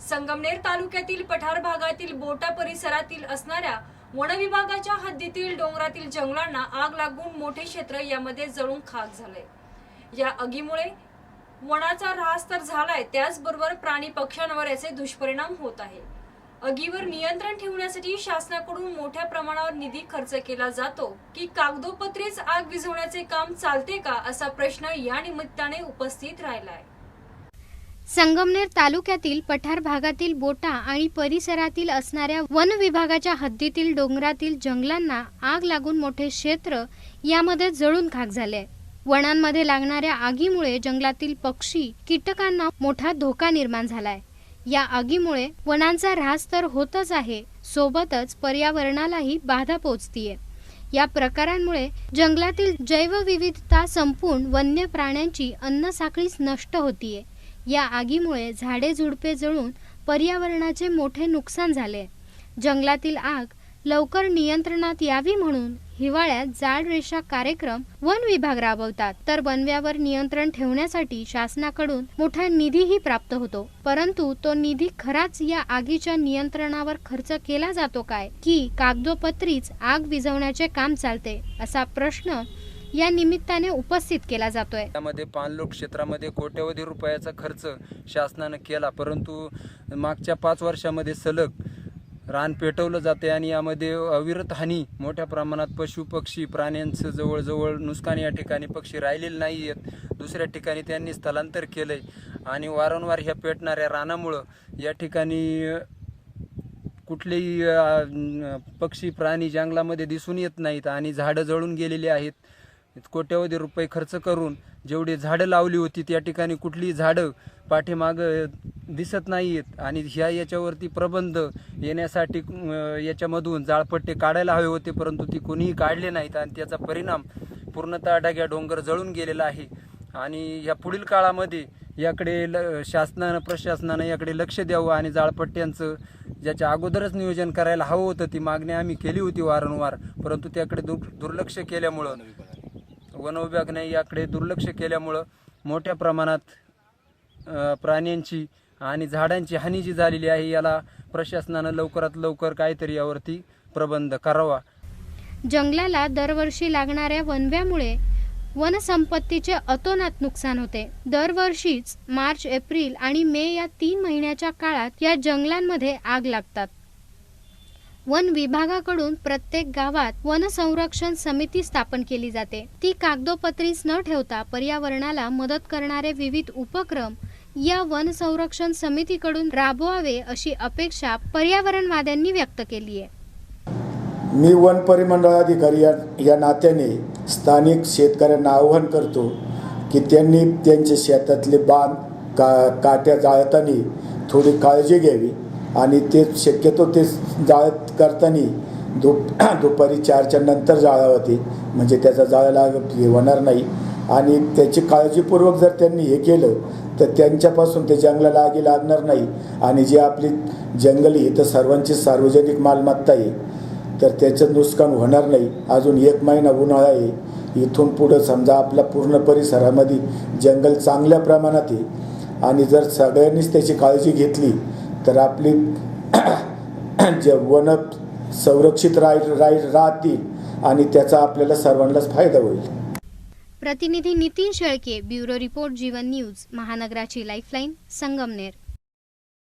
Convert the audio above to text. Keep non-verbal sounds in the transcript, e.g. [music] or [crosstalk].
संगमनेर तालुक्यातील पठार भागातील बोटा परिसरातील असणाऱ्या वनविभागाच्या हद्दीतील डोंगरातील जंगलांना आग लागून मोठे क्षेत्र यामध्ये जळून खाक झालंय. या आगीमुळे वनाचा ऱ्हास तर झालाय त्याचबरोबर प्राणी पक्ष्यांवर याचे दुष्परिणाम होत आहे. आगीवर नियंत्रण ठेवण्यासाठी शासनाकडून मोठ्या प्रमाणावर निधी खर्च केला जातो की कागदोपत्रीच आग विझवण्याचे काम चालते का असा प्रश्न या निमित्ताने उपस्थित राहिला आहे संगमनेर तालुक्यातील पठार भागातील बोटा आणि परिसरातील असणाऱ्या वन विभागाच्या हद्दीतील डोंगरातील जंगलांना आग लागून मोठे क्षेत्र यामध्ये जळून खाक झाले. वनांमध्ये लागणाऱ्या आगीमुळे जंगलातील पक्षी कीटकांना मोठा धोका निर्माण झालाय. या आगीमुळे वनांचा ऱ्हास तर होतच आहे सोबतच पर्यावरणालाही बाधा पोचतीये या प्रकारांमुळे जंगलातील जैवविविधता संपून वन्य प्राण्यांची अन्नसाखळीच नष्ट होतीये. या आगीमुळे झाडे झुडपे जळून पर्यावरणाचे मोठे नुकसान झाले. जंगलातील आग लवकर नियंत्रणात यावी म्हणून हिवाळ्यात जाड रेषा कार्यक्रम वन विभाग राबवतात. तर बनव्यावर नियंत्रण ठेवण्यासाठी शासनाकडून मोठा निधीही प्राप्त होतो. परंतु तो निधी खराच या आगीच्या नियंत्रणावर खर्च केला जातो काय? की कागदोपत्रीच आग विझवण्याचे काम चालते? असा प्रश्न या निमित्ताने उपस्थित केला जातोय. त्यामध्ये पाणलोट क्षेत्रामध्ये कोट्यवधी रुपयाचा खर्च शासनानं केला परंतु मागच्या पाच वर्षामध्ये सलग रान पेटवलं जाते आणि यामध्ये अविरत हानी मोठ्या प्रमाणात पशु पक्षी प्राण्यांचं जवळजवळ नुकसान या ठिकाणी पक्षी राहिलेले नाही आहेत. दुसऱ्या ठिकाणी त्यांनी स्थलांतर केलं आहे आणि वारंवार ह्या पेटणाऱ्या रानामुळं या ठिकाणी कुठलेही पक्षी प्राणी जंगलामध्ये दिसून येत नाहीत आणि झाडं जळून गेलेली आहेत. कोट्यवधी रुपये खर्च करून जेवढी झाडं लावली होती त्या ठिकाणी कुठलीही झाडं पाठीमागं दिसत नाही आहेत आणि ह्या याच्यावरती प्रबंध येण्यासाठी याच्यामधून जाळपट्टे काढायला हवे होते परंतु ती कोणीही काढले नाहीत आणि त्याचा परिणाम पूर्णतः ढग्या डोंगर जळून गेलेला आहे. आणि या पुढील काळामध्ये याकडे ल शासनानं प्रशासनानं याकडे लक्ष द्यावं आणि जाळपट्ट्यांचं ज्याच्या अगोदरच नियोजन करायला हवं होतं ती मागणी आम्ही केली होती वारंवार. परंतु त्याकडे दुर् दुर्लक्ष केल्यामुळं वन याकडे दुर्लक्ष केल्यामुळं मोठ्या प्रमाणात प्राण्यांची आणि झाडांची हानी जी झालेली आहे याला प्रशासनानं लवकरात लवकर काहीतरी यावरती प्रबंध करावा. जंगलाला दरवर्षी लागणाऱ्या वनव्यामुळे वनसंपत्तीचे अतोनात नुकसान होते. दरवर्षीच मार्च एप्रिल आणि मे या तीन महिन्याच्या काळात या जंगलांमध्ये आग लागतात. वन विभागाकडून प्रत्येक गावात वन संरक्षण समिती स्थापन केली जाते. ती कागदोपत्रीच न ठेवता पर्यावरणाला मदत करणारे विविध उपक्रम या वन संरक्षण समितीकडून राबवावे अशी अपेक्षा पर्यावरणवाद्यांनी व्यक्त केली आहे. मी वन परिमंडळ अधिकारी या या नात्याने स्थानिक शेतकऱ्यांना आव्हान करतो की त्यांनी त्यांच्या शेतातले बांध का काट्या जाळताना थोडी काळजी घ्यावी. आणि ते शक्यतो ते जाळत करताना दुप [clears throat] दुपारी चारच्या नंतर जाळावं ते. म्हणजे त्याचा जाळायला होणार नाही. आणि त्याची काळजीपूर्वक जर त्यांनी हे केलं तर त्यांच्यापासून ते जंगलाला आगी लागणार नाही. आणि जी आपली जंगल ही तर सर्वांची सार्वजनिक मालमत्ता आहे. तर त्याचं नुकसान होणार नाही. अजून एक महिना उन्हाळा आहे. इथून पुढं समजा आपल्या पूर्ण परिसरामध्ये जंगल चांगल्या प्रमाणात आहे. आणि जर सगळ्यांनीच त्याची काळजी घेतली तर आपली [clears throat] जे वन संरक्षित राह राह राहतील आणि त्याचा आपल्याला सर्वांनाच फायदा होईल. प्रतिनिधी Nitin Shelke bureau report Jeevan news महानगराची lifeline Sangamner.